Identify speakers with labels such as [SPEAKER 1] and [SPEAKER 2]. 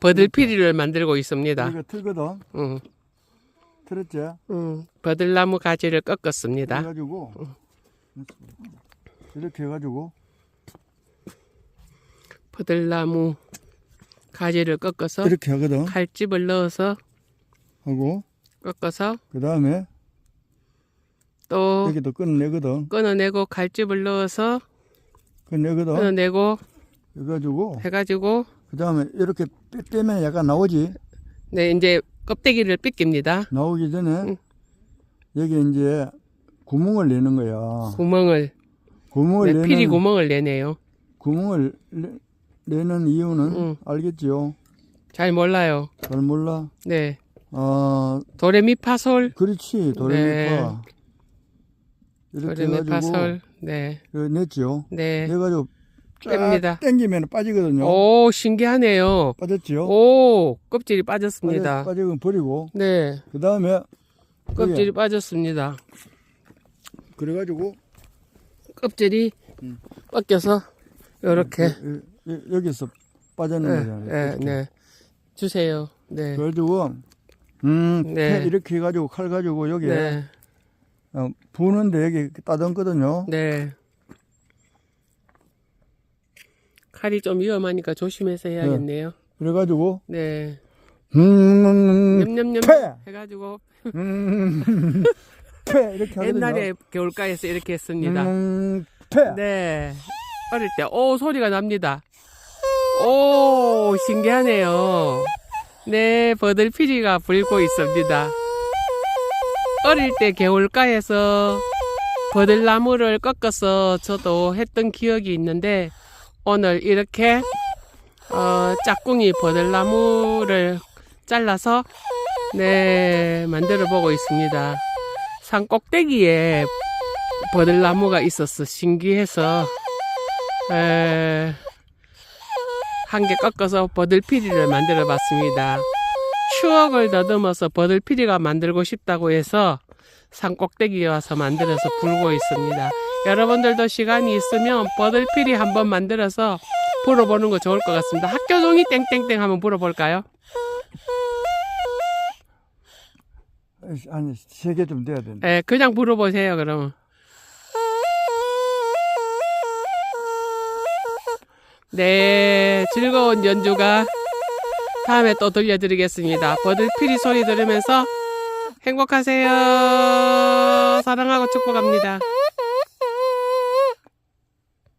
[SPEAKER 1] 버들피리를 만들고 있습니다.
[SPEAKER 2] 이거 틀거든.
[SPEAKER 1] 응,
[SPEAKER 2] 틀었지?
[SPEAKER 1] 응. 버들나무 가지를 꺾었습니다.
[SPEAKER 2] 그래가지고 이렇게 해가지고
[SPEAKER 1] 버들나무 가지를 꺾어서
[SPEAKER 2] 이렇게 하거든.
[SPEAKER 1] 칼집을 넣어서
[SPEAKER 2] 하고
[SPEAKER 1] 꺾어서
[SPEAKER 2] 그 다음에
[SPEAKER 1] 또
[SPEAKER 2] 여기도 끊어내거든.
[SPEAKER 1] 끊어내고 칼집을 넣어서
[SPEAKER 2] 끊어내거든.
[SPEAKER 1] 끊어내고
[SPEAKER 2] 해가지고
[SPEAKER 1] 해가지고
[SPEAKER 2] 그 다음에 이렇게 빼- 빼면 약간 나오지.
[SPEAKER 1] 네 이제 껍데기를 삐깁니다.
[SPEAKER 2] 나오기 전에
[SPEAKER 1] 응.
[SPEAKER 2] 여기 이제 구멍을 내는 거야.
[SPEAKER 1] 구멍을
[SPEAKER 2] 구멍을
[SPEAKER 1] 네,
[SPEAKER 2] 내는
[SPEAKER 1] 피리 구멍을 내네요.
[SPEAKER 2] 구멍을 내, 내는 이유는
[SPEAKER 1] 응.
[SPEAKER 2] 알겠지요?
[SPEAKER 1] 잘 몰라요.
[SPEAKER 2] 잘 몰라.
[SPEAKER 1] 네
[SPEAKER 2] 아
[SPEAKER 1] 도레미파솔
[SPEAKER 2] 그렇지 도레미파 이렇게 해가지고
[SPEAKER 1] 도레미파솔 네
[SPEAKER 2] 냈지요.
[SPEAKER 1] 네.
[SPEAKER 2] 해가지고 쫙
[SPEAKER 1] 뺍니다.
[SPEAKER 2] 당기면 빠지거든요.
[SPEAKER 1] 오 신기하네요.
[SPEAKER 2] 빠졌지요?
[SPEAKER 1] 오 껍질이 빠졌습니다.
[SPEAKER 2] 빠져, 빠지면 버리고
[SPEAKER 1] 네
[SPEAKER 2] 그 다음에
[SPEAKER 1] 껍질이 빠졌습니다.
[SPEAKER 2] 그래가지고
[SPEAKER 1] 껍질이
[SPEAKER 2] 음.
[SPEAKER 1] 벗겨서 요렇게
[SPEAKER 2] 여- 여- 여기서 빠지는
[SPEAKER 1] 네,
[SPEAKER 2] 거잖아요.
[SPEAKER 1] 네,
[SPEAKER 2] 이렇게.
[SPEAKER 1] 네. 주세요. 네.
[SPEAKER 2] 그래가지고 음
[SPEAKER 1] 네.
[SPEAKER 2] 패 이렇게 해가지고 칼 가지고 여기
[SPEAKER 1] 네.
[SPEAKER 2] 어, 부는데 여기 따듬거든요.
[SPEAKER 1] 네. 칼이 좀 위험하니까 조심해서 해야겠네요.
[SPEAKER 2] 그래가지고
[SPEAKER 1] 네.
[SPEAKER 2] 음,
[SPEAKER 1] 냠냠냠
[SPEAKER 2] 패!
[SPEAKER 1] 해가지고
[SPEAKER 2] 음, 패 이렇게 하거든요.
[SPEAKER 1] 옛날에 겨울가에서 이렇게 했습니다.
[SPEAKER 2] 음, 패.
[SPEAKER 1] 네. 어릴 때, 오, 소리가 납니다. 오, 신기하네요. 네, 버들피리가 불고 있습니다. 어릴 때 겨울가에서 버들나무를 꺾어서 저도 했던 기억이 있는데, 오늘 이렇게, 어, 짝꿍이 버들나무를 잘라서, 네, 만들어 보고 있습니다. 산 꼭대기에 버들나무가 있어서 신기해서 에, 한개 꺾어서 버들피리를 만들어 봤습니다. 추억을 더듬어서 버들피리가 만들고 싶다고 해서 산 꼭대기에 와서 만들어서 불고 있습니다. 여러분들도 시간이 있으면 버들피리 한번 만들어서 불어보는 거 좋을 것 같습니다. 학교 종이 땡땡땡 한번 불어볼까요?
[SPEAKER 2] 아니 세 개 좀 돼야 된다.
[SPEAKER 1] 에, 그냥 불어보세요, 그러면. 네, 즐거운 연주가 다음에 또 들려드리겠습니다. 버들피리 소리 들으면서 행복하세요. 사랑하고 축복합니다.